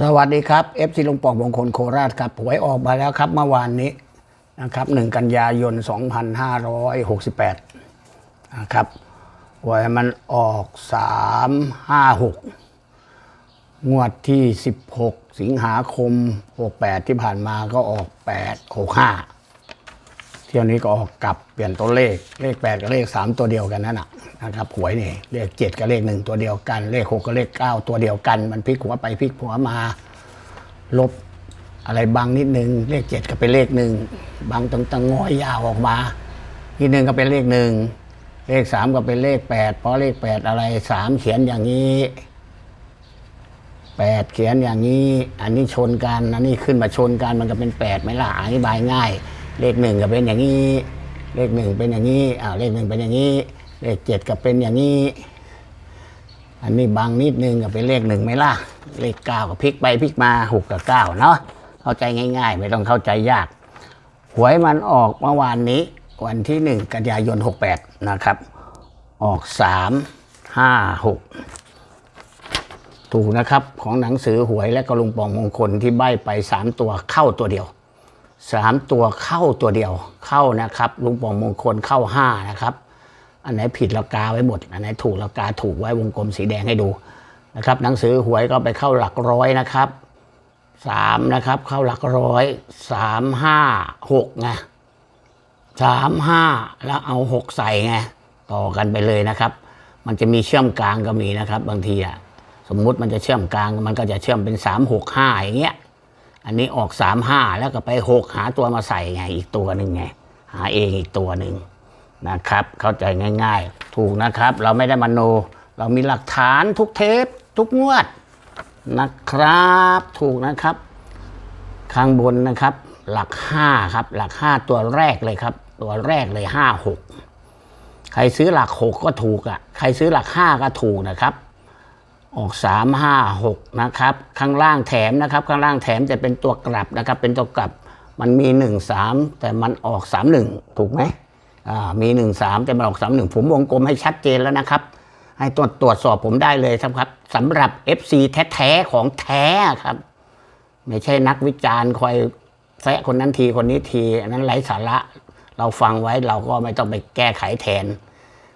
สวัสดีครับเอฟซีลุงปองมงคลโคราชครับหวยออกมาแล้วครับเมื่อวานนี้นะครับหนึ่งกันยายน 2568นะครับหวยมันออก 356 งวดที่ 16 สิงหาคม 68 ที่ผ่านมาก็ออก 865 ที่ยวนี้ก็ออกกลับเปลี่ยนตัวเลขเลข 8 กับเลข 3 ตัวเดียวกันนั่นนะนะครับหวยนี่เลข 7 กับเลข 1 ตัวเดียวกัน เลข 6 กับเลข 9 ตัวเดียวกัน มันพลิกหัวไปพลิกหัวมา ลบอะไรบางนิดนึง เลข 7 ก็เป็นเลขหนึ่งบางตรงตงงอยยาวออกมาทีหนึ่งก็เป็นเลขหนึ่งเลข 3 ก็เป็นเลข 8 เพราะเลข 8 อะไร 3 เขียนอย่างนี้ 8 เขียนอย่างนี้ อันนี้ชนกันอันนี้ขึ้นมาชนกันมันก็เป็น 8ไหมล่ะอธิบายง่าย เลขหนึ่งก็เป็นอย่างนี้ เลขหนึ่งเป็นอย่างนี้อ้าวเลขหนึ่งเป็นอย่างนี้ เลขเจ็ดก็เป็นอย่างนี้ อันนี้บางนิดนึงก็เป็นเลขหนึ่งไหมล่ะ เลขเก้าก็พลิกไปพลิกมาหกกับเก้าเนาะเข้าใจง่าย ๆ ไม่ต้องเข้าใจยาก หวยมันออกเมื่อวานนี้ วันที่หนึ่งกันยายนหกแปดนะครับ ออกสามห้าหกถูกนะครับ ของหนังสือหวยและกระลุงปองมงคลที่ใบไปสามตัวเข้าตัวเดียว สามตัวเข้าตัวเดียวเข้านะครับลุงปองมงคลเข้าห้านะครับ อันไหนผิดเรากาไว้หมด อันไหนถูกเรากาถูกไว้วงกลมสีแดงให้ดูนะครับ หนังสือหวยก็ไปเข้าหลักร้อยนะครับสามนะครับ เข้าหลักร้อยสามห้าหกไงสามห้าแล้วเอาหกใส่ไงต่อกันไปเลยนะครับ มันจะมีเชื่อมกลางก็มีนะครับ บางทีอะสมมุติมันจะเชื่อมกลางมันก็จะเชื่อมเป็นสามหกห้าอย่างเงี้ย อันนี้ออกสามห้าแล้วก็ไปหกหาตัวมาใส่ไงอีกตัวหนึ่งไง หาเองอีกตัวหนึ่งนะครับ เข้าใจง่าย ๆ ถูกนะครับ เราไม่ได้มโน เรามีหลักฐานทุกเทป ทุกงวดนะครับ ถูกนะครับ ข้างบนนะครับ หลักห้าครับ หลักห้าตัวแรกเลยครับ ตัวแรกเลยห้าหกใครซื้อหลักหกก็ถูกอะ ใครซื้อหลักห้าก็ถูกนะครับ ออกสามห้าหกนะครับ ข้างล่างแถมนะครับ ข้างล่างแถมจะเป็นตัวกลับนะครับ เป็นตัวกลับมันมีหนึ่งสามแต่มันออกสามหนึ่งถูกไหมอ่ามีหนึ่งสามแต่มันออกสามหนึ่งผมวงกลมให้ชัดเจนแล้วนะครับ ให้ตรวจตรวจสอบผมได้เลยครับสำหรับ FC แท้ๆของแท้ครับ ไม่ใช่นักวิจารณ์คอยแซะคนนั้นทีคนนี้ที อันนั้นไร้สาระ เราฟังไว้เราก็ไม่ต้องไปแก้ไขแทน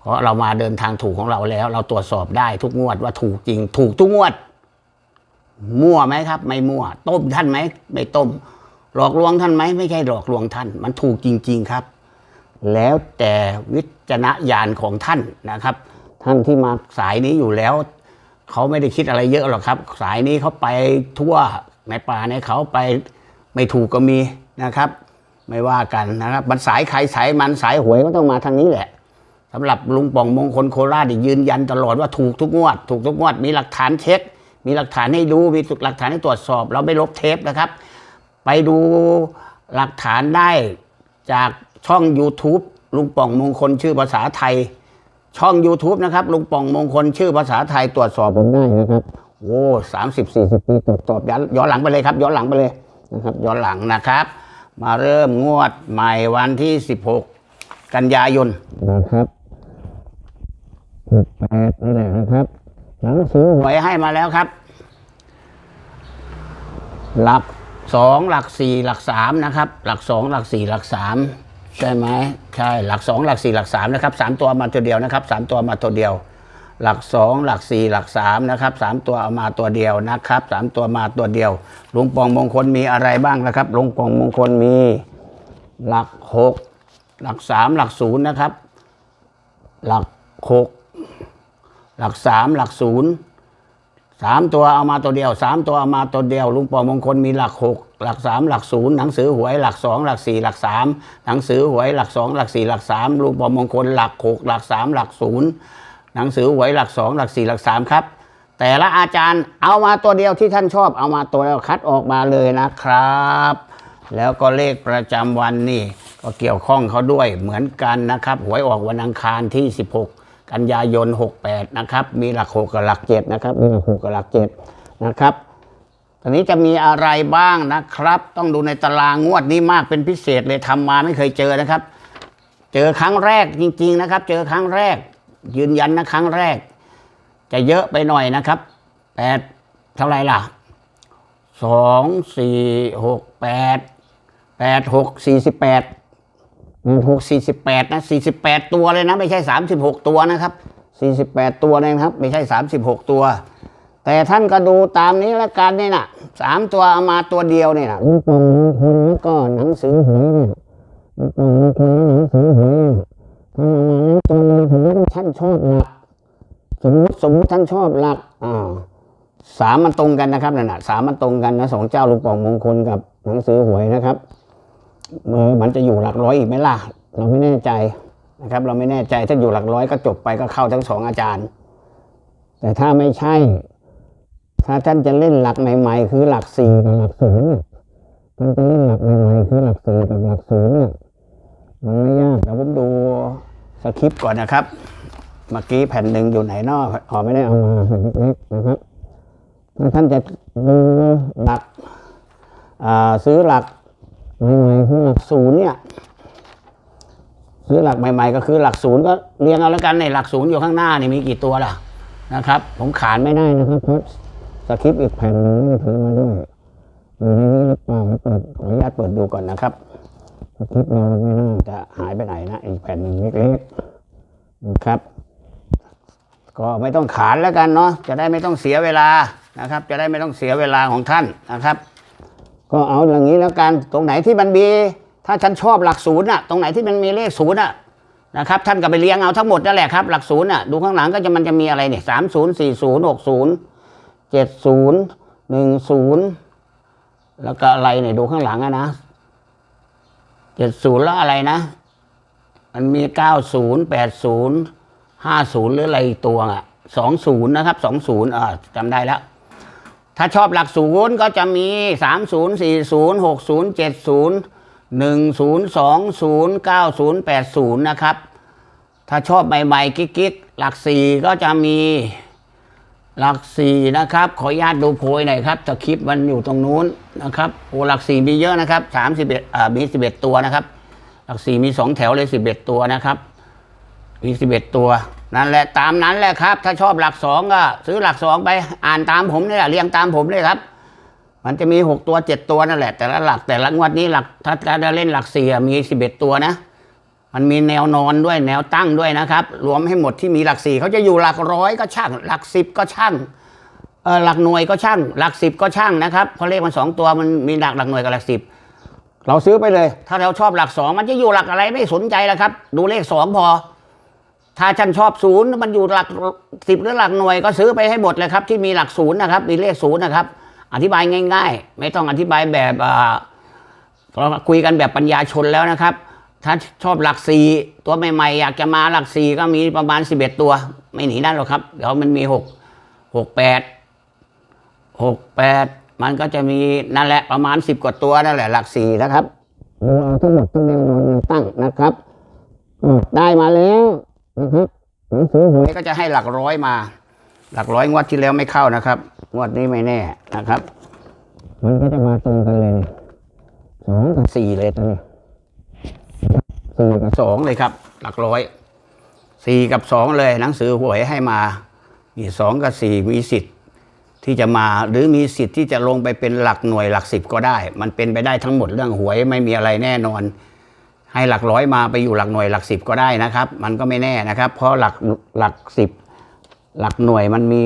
เพราะเรามาเดินทางถูกของเราแล้ว เราตรวจสอบได้ทุกงวดว่าถูกจริง ถูกทุกงวด มั่วไหมครับ ไม่มั่ว ต้มท่านไหมไม่ต้ม หลอกลวงท่านไหมไม่ใช่หลอกลวงท่าน มันถูกจริง ๆครับ แล้วแต่วิจารณญาณของท่านนะครับ ท่านที่มาสายนี้อยู่แล้วเขาไม่ได้คิดอะไรเยอะหรอกครับ สายนี้เขาไปทั่วในป่าในเขาไปไม่ถูกก็มีนะครับ ไม่ว่ากันนะครับมันสายใครสายมันสายหวยก็ต้องมาทางนี้แหละ สำหรับลุงป่องมงคลโคราชนี่ยืนยันตลอดว่าถูกทุกงวด ถูกทุกงวด มีหลักฐานเช็ค มีหลักฐานให้ดู มีหลักฐานให้ตรวจสอบ เราไม่ลบเทปนะครับ ไปดูหลักฐานได้จากช่อง YouTube ลุงป่องมงคลชื่อภาษาไทย ช่อง YouTube นะครับลุงป่องมงคลชื่อภาษาไทยตรวจสอบผมได้นะครับโอ้สามสิบสี่สิบปีตรวจสอบย้อนย้อนหลังไปเลยครับ ย้อนหลังไปเลยนะครับ ย้อนหลังนะครับ มาเริ่มงวดใหม่วันที่สิบหกกันยายนนะครับ หกแปดนี่แหละนะครับ หนังสือหวยให้มาแล้วครับ หลักสองหลักสี่หลักสามนะครับ หลักสองหลักสี่หลักสามใช่ไหมใช่หลักสองหลักสี่หลักสามนะครับสามตัวมาตัวเดียวนะครับสามตัวมาตัวเดียว หลักสองหลักสี่หลักสามนะครับสามตัวเอามาตัวเดียวนะครับสามตัวมาตัวเดียวหลวงปองมงคลมีอะไรบ้างนะครับหลวงปองมงคลมี หลักหกหลักสามหลักศูนย์นะครับ หลักหก หลักสามหลักศูนย์สามตัวเอามาตัวเดียวสามตัวเอามาตัวเดียวลุงปอมงคลมีหลักหกหลักสามหลักศูนย์หนังสือหวยหลักสองหลักสี่หลักสามหนังสือหวยหลักสองหลักสี่หลักสามลุงปอมงคลหลักหกหลักสามหลักศูนย์หนังสือหวยหลักสองหลักสี่หลักสามครับ แต่ละอาจารย์เอามาตัวเดียวที่ท่านชอบเอามาตัวเดียวคัดออกมาเลยนะครับ แล้วก็เลขประจำวันนี่ ก็เกี่ยวข้องเขาด้วยเหมือนกันนะครับ หวยออกวันอังคารที่ 16 กันยายน 68 นะครับ มีหลักหกกับหลักเจ็ดนะครับมีหลักหกกับหลักเจ็ดนะครับตอนนี้จะมีอะไรบ้างนะครับ ต้องดูในตารางงวดนี้มากเป็นพิเศษเลยทำมาไม่เคยเจอนะครับ เจอครั้งแรกจริง ๆนะครับ เจอครั้งแรก ยืนยันนะครั้งแรก จะเยอะไปหน่อยนะครับแปดเท่าไรล่ะสองสี่หกแปดแปดหกสี่สิบแปด หกสี่สิบแปดนะสี่สิบแปดตัวเลยนะ ไม่ใช่สามสิบหกตัวนะครับสี่สิบแปดตัวนะครับ ไม่ใช่สามสิบหกตัว แต่ท่านก็ดูตามนี้ละกันนี่นะสามตัวเอามาตัวเดียวนี่นะลูกปองมงคลแล้วก็หนังสือหวยเนี่ยลูกปองมงคลหนังสือหวยท่านเอามาแล้วตรงนี้ผมว่าท่านชอบหลักสมมติสมมติท่านชอบหลักอ่าสามมันตรงกันนะครับนั่นนะสามมันตรงกันนะสองเจ้าลูกปองมงคลกับหนังสือหวยนะครับ มันจะอยู่หลักร้อยอีกไหมล่ะ เราไม่แน่ใจนะครับ เราไม่แน่ใจถ้าอยู่หลักร้อยก็จบไปก็เข้าทั้งสองอาจารย์ แต่ถ้าไม่ใช่ ถ้าท่านจะเล่นหลักใหม่ ๆ คือหลักสี่กับหลักศูนย์ท่านจะเล่นหลักใหม่ๆคือหลักสี่กับหลักศูนย์มันไม่ยากเดี๋ยวผมดูสคริปต์ก่อนนะครับ เมื่อกี้แผ่นหนึ่งอยู่ไหนนอกอ๋อไม่ได้เอามาแผ่นเล็กๆนะครับถ้าท่านจะดูหลักซื้อหลัก ศูนย์เนี่ยซื้อหลักใหม่ ๆ ก็คือหลักศูนย์ก็เรียงเอาแล้วกันในหลักศูนย์อยู่ข้างหน้านี่มีกี่ตัวล่ะนะครับ ผมขานไม่ได้นะครับเพราะสคริปต์อีกแผ่นนึงถือมาด้วยอยู่ในนี้หรือเปล่าเปิดขออนุญาตเปิดดูก่อนนะครับสคริปต์เราไม่น่าจะหายไปไหนนะอีกแผ่นหนึ่งเล็กๆนะครับ ก็ไม่ต้องขานแล้วกันเนาะจะได้ไม่ต้องเสียเวลานะครับ จะได้ไม่ต้องเสียเวลาของท่านนะครับ ก็เอาอย่างนี้แล้วกันตรงไหนที่มันมีถ้าฉันชอบหลักศูนย์อะตรงไหนที่มันมีเลขศูนย์อะนะครับท่านก็ไปเรียงเอาทั้งหมดนั่นแหละครับหลักศูนย์อะดูข้างหลังก็จะมันจะมีอะไรเนี่ยสามศูนย์สี่ศูนย์หกศูนย์เจ็ดศูนย์หนึ่งศูนย์แล้วก็อะไรเนี่ยดูข้างหลังอะนะเจ็ดศูนย์แล้วอะไรนะ มันมีเก้าศูนย์แปดศูนย์ห้าศูนย์หรืออะไรตัวอะสองศูนย์นะครับสองศูนย์อ่าจำได้แล้ว ถ้าชอบหลักศูนย์ก็จะมีสามศูนย์สี่ศูนย์หกศูนย์เจ็ดศูนย์หนึ่งศูนย์สองศูนย์เก้าศูนย์แปดศูนย์นะครับ ถ้าชอบใหม่ๆกิ๊กๆ หลักสี่ก็จะมีหลักสี่นะครับ ขออนุญาตดูโพยหน่อยครับถ้าคลิปมันอยู่ตรงนู้นนะครับโอ้หลักสี่มีเยอะนะครับสามสิบเอ็ดอ่ามีสิบเอ็ดตัวนะครับ หลักสี่มีสองแถวเลยสิบเอ็ดตัวนะครับ มีสิบเอ็ดตัว นั่นแหละตามนั้นแหละครับ ถ้าชอบหลักสองก็ซื้อหลักสองไปอ่านตามผมนี่แหละเรียงตามผมเลยครับ มันจะมีหกตัวเจ็ดตัวนั่นแหละ แต่ละหลักแต่ละงวดนี้หลักถ้าจะเล่นหลักสี่มีสิบเอ็ดตัวนะ มันมีแนวนอนด้วยแนวตั้งด้วยนะครับ รวมให้หมดที่มีหลักสี่เขาจะอยู่หลักร้อยก็ช่าง หลักสิบก็ช่างเออหลักหน่วยก็ช่าง หลักสิบก็ช่างนะครับเพราะเลขมันสองตัวมันมีหลักหลักหน่วยกับหลักสิบเราซื้อไปเลย ถ้าเราชอบหลักสองมันจะอยู่หลักอะไรไม่สนใจแล้วครับ ดูเลขสองพอ ถ้าฉันชอบศูนย์มันอยู่หลักสิบหรือหลักหน่วยก็ซื้อไปให้หมดเลยครับที่มีหลักศูนย์นะครับมีเลขศูนย์นะครับ อธิบายง่าย ๆ ไม่ต้องอธิบายแบบเราคุยกันแบบปัญญาชนแล้วนะครับ ถ้าชอบหลักสี่ตัวใหม่ๆ อยากจะมาหลักสี่ก็มีประมาณสิบเอ็ดตัว ไม่หนีนั่นหรอกครับ เดี๋ยวมันมีหกหกแปดหกแปดมันก็จะมีนั่นแหละประมาณสิบกว่าตัวนั่นแหละหลักสี่นะครับดูเอาทั้งหมดทั้งแนวนอนแนตั้งนะครับได้มาแล้ว นะครับหนังสือหวยก็จะให้หลักร้อยมา หลักร้อยงวดที่แล้วไม่เข้านะครับ งวดนี้ไม่แน่นะครับ มันก็จะมาตรงกันเลยสองกับสี่เลยตอนนี้สี่กับสองเลยครับ หลักร้อยสี่กับสองเลยหนังสือหวยให้มา มีสองกับสี่มีสิทธิ์ที่จะมาหรือมีสิทธิ์ที่จะลงไปเป็นหลักหน่วยหลักสิบก็ได้ มันเป็นไปได้ทั้งหมดเรื่องหวยไม่มีอะไรแน่นอน ให้หลักร้อยมาไปอยู่หลักหน่วยหลักสิบก็ได้นะครับ มันก็ไม่แน่นะครับ เพราะหลักหลักสิบหลักหน่วยมันมี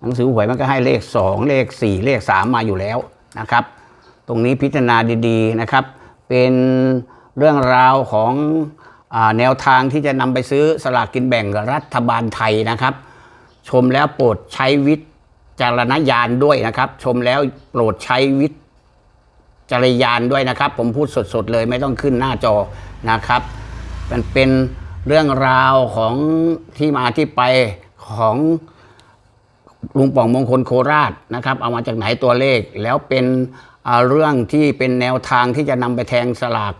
หนังสือหวยมันก็ให้เลขสองเลขสี่เลขสามมาอยู่แล้วนะครับ ตรงนี้พิจารณาดีๆนะครับ เป็นเรื่องราวของอแนวทางที่จะนำไปซื้อสลากกินแบ่งรัฐบาลไทยนะครับ ชมแล้วโปรดใช้วิจารณญาณด้วยนะครับ ชมแล้วโปรดใช้วิจารณญาณด้วยนะครับ ผมพูดสดๆเลยไม่ต้องขึ้นหน้าจอนะครับมันเป็นเรื่องราวของที่มาที่ไปของลุงป่องมงคลโคราชนะครับ เอามาจากไหนตัวเลข แล้วเป็นเรื่องที่เป็นแนวทางที่จะนำไปแทงสลาก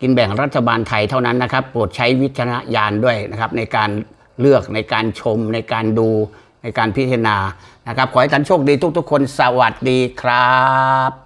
กินแบ่งรัฐบาลไทยเท่านั้นนะครับ โปรดใช้วิจารณญาณด้วยนะครับ ในการเลือกในการชม ในการดูในการพิจารณานะครับ ขอให้ท่านโชคดีทุกๆคนสวัสดีครับ